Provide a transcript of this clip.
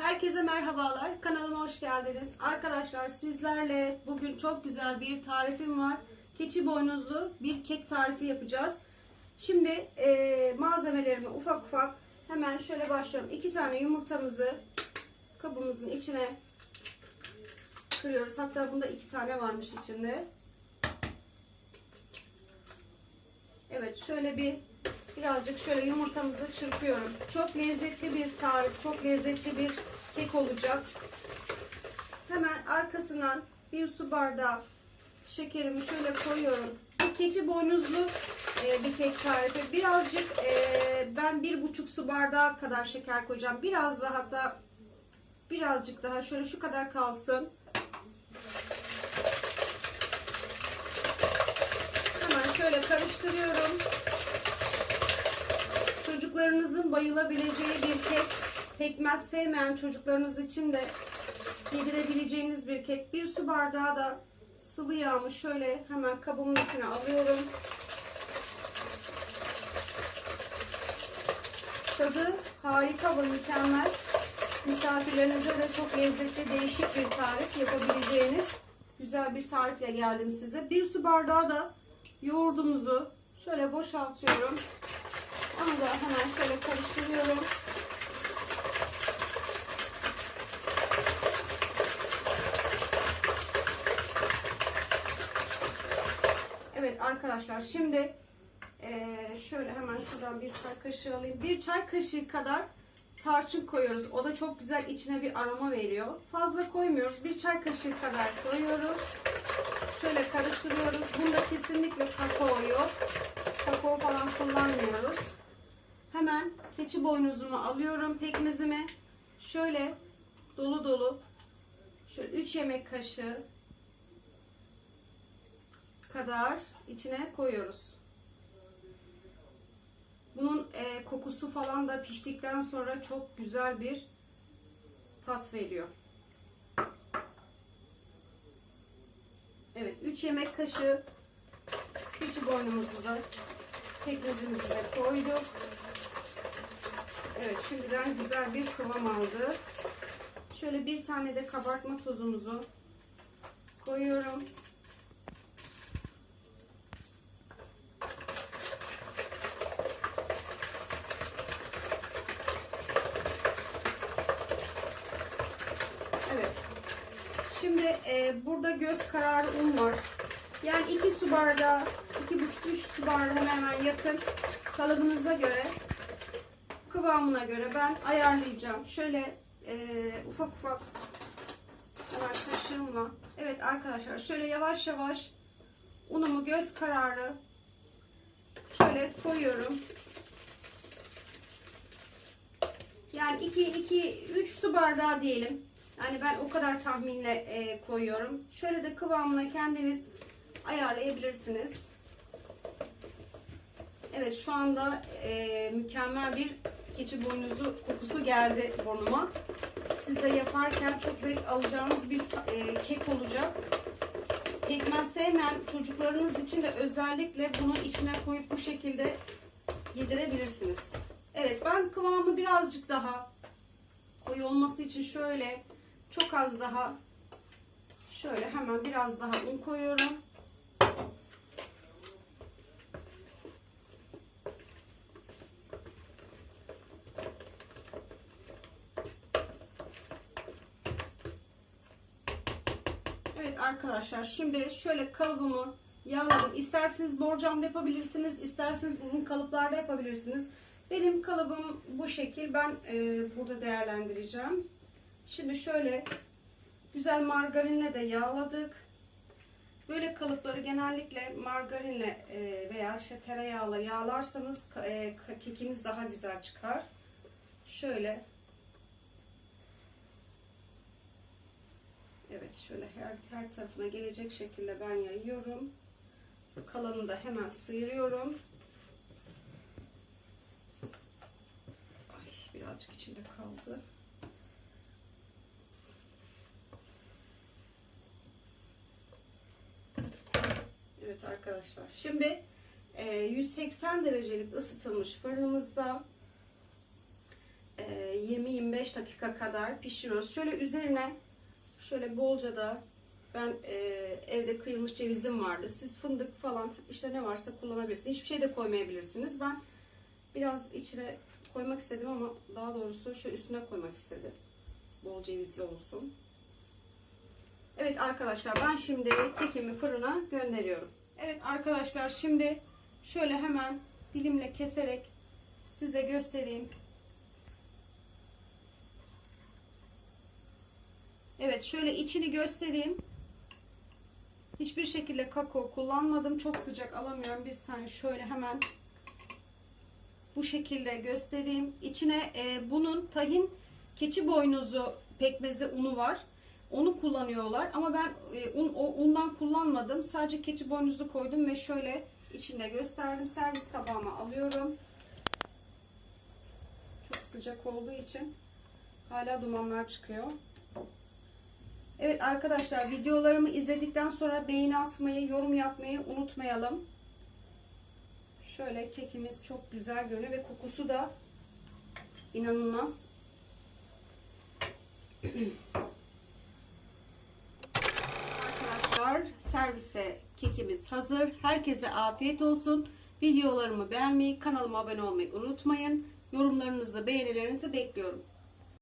Herkese merhabalar. Kanalıma hoş geldiniz. Arkadaşlar sizlerle bugün çok güzel bir tarifim var. Keçi boynuzlu bir kek tarifi yapacağız. Şimdi eee, malzemelerimi ufak ufak hemen şöyle başlıyorum. İki tane yumurtamızı kabımızın içine kırıyoruz. Hatta bunda iki tane varmış içinde. Evet şöyle bir birazcık şöyle yumurtamızı çırpıyorum. Çok lezzetli bir tarif, çok lezzetli bir kek olacak. Hemen arkasından bir su bardağı şekerimi şöyle koyuyorum. Bu keçi boynuzlu e, bir kek tarifi. Birazcık e, ben bir buçuk su bardağı kadar şeker koyacağım. Biraz daha hatta birazcık daha şöyle şu kadar kalsın. Hemen şöyle karıştırıyorum. Çocuklarınızın bayılabileceği bir kek. Pekmez sevmeyen çocuklarınız için de yedirebileceğiniz bir kek. Bir su bardağı da sıvı yağımı şöyle hemen kabımın içine alıyorum. Tadı harika ve mükemmel. Misafirlerinize de çok lezzetli, değişik bir tarif yapabileceğiniz güzel bir tarifle geldim size. Bir su bardağı da yoğurdumuzu şöyle boşaltıyorum. Onu da hemen şöyle karıştırıyorum. Evet arkadaşlar şimdi eee, şöyle hemen şuradan bir çay kaşığı alayım. Bir çay kaşığı kadar tarçın koyuyoruz. O da çok güzel içine bir aroma veriyor. Fazla koymuyoruz. Bir çay kaşığı kadar koyuyoruz. Şöyle karıştırıyoruz. Bunda kesinlikle kakao yok. Kakao falan kullanmıyoruz. Hemen keçi boynuzumu alıyorum pekmezimi. Şöyle dolu dolu şöyle 3 yemek kaşığı kadar içine koyuyoruz. Bunun e, kokusu falan da piştikten sonra çok güzel bir tat veriyor. Evet 3 yemek kaşığı keçi boynumuzu da pekmezimizi de koyduk. Evet şimdiden güzel bir kıvam aldı. Şöyle bir tane de kabartma tozumuzu koyuyorum. Evet. Şimdi burada göz kararı un var. Yani 2 su bardağı, 2,5-3 su bardağı hemen hemen yakın kalıbınıza göre, kıvamına göre ben ayarlayacağım. Şöyle e, ufak ufak hemen kaşığımla. Evet arkadaşlar şöyle yavaş yavaş unumu göz kararı şöyle koyuyorum. Yani 2 2 3 su bardağı diyelim. Yani ben o kadar tahminle e, koyuyorum. Şöyle de kıvamına kendiniz ayarlayabilirsiniz. Evet şu anda e, mükemmel bir keçi boynuzu kokusu geldi burnuma. Siz de yaparken çok zevk alacağınız bir e, kek olacak. Pekmez sevmeyen çocuklarınız için de özellikle bunu içine koyup bu şekilde yedirebilirsiniz. Evet ben kıvamı birazcık daha koyu olması için şöyle çok az daha şöyle hemen biraz daha un koyuyorum. Evet arkadaşlar şimdi şöyle kalıbımı yağladım. İsterseniz borcamda yapabilirsiniz, isterseniz uzun kalıplarda yapabilirsiniz. Benim kalıbım bu şekil. Ben e, burada değerlendireceğim. Şimdi şöyle güzel margarinle de yağladık. Böyle kalıpları genellikle margarinle e, veya işte tereyağla yağlarsanız e, kekiniz daha güzel çıkar. Şöyle Evet şöyle her, her tarafına gelecek şekilde ben yayıyorum. Kalanını da hemen sıyırıyorum. Ay, birazcık içinde kaldı. Evet arkadaşlar. Şimdi e, 180 derecelik ısıtılmış fırınımızda e, 20-25 dakika kadar pişiriyoruz. Şöyle üzerine şöyle bolca da ben e, evde kıyılmış cevizim vardı. Siz fındık falan işte ne varsa kullanabilirsiniz. Hiçbir şey de koymayabilirsiniz. Ben biraz içine koymak istedim ama daha doğrusu şu üstüne koymak istedim. Bol cevizli olsun. Evet arkadaşlar ben şimdi kekimi fırına gönderiyorum. Evet arkadaşlar şimdi şöyle hemen dilimle keserek size göstereyim. Evet şöyle içini göstereyim. Hiçbir şekilde kakao kullanmadım. Çok sıcak alamıyorum. Bir saniye şöyle hemen bu şekilde göstereyim. İçine e, bunun tahin keçi boynuzu pekmezi unu var. Onu kullanıyorlar ama ben e, un, undan kullanmadım. Sadece keçi boynuzu koydum ve şöyle içinde gösterdim. Servis tabağıma alıyorum. Çok sıcak olduğu için hala dumanlar çıkıyor. Evet arkadaşlar videolarımı izledikten sonra beğeni atmayı, yorum yapmayı unutmayalım. Şöyle kekimiz çok güzel görünüyor ve kokusu da inanılmaz. Arkadaşlar servise kekimiz hazır. Herkese afiyet olsun. Videolarımı beğenmeyi, kanalıma abone olmayı unutmayın. Yorumlarınızı, beğenilerinizi bekliyorum.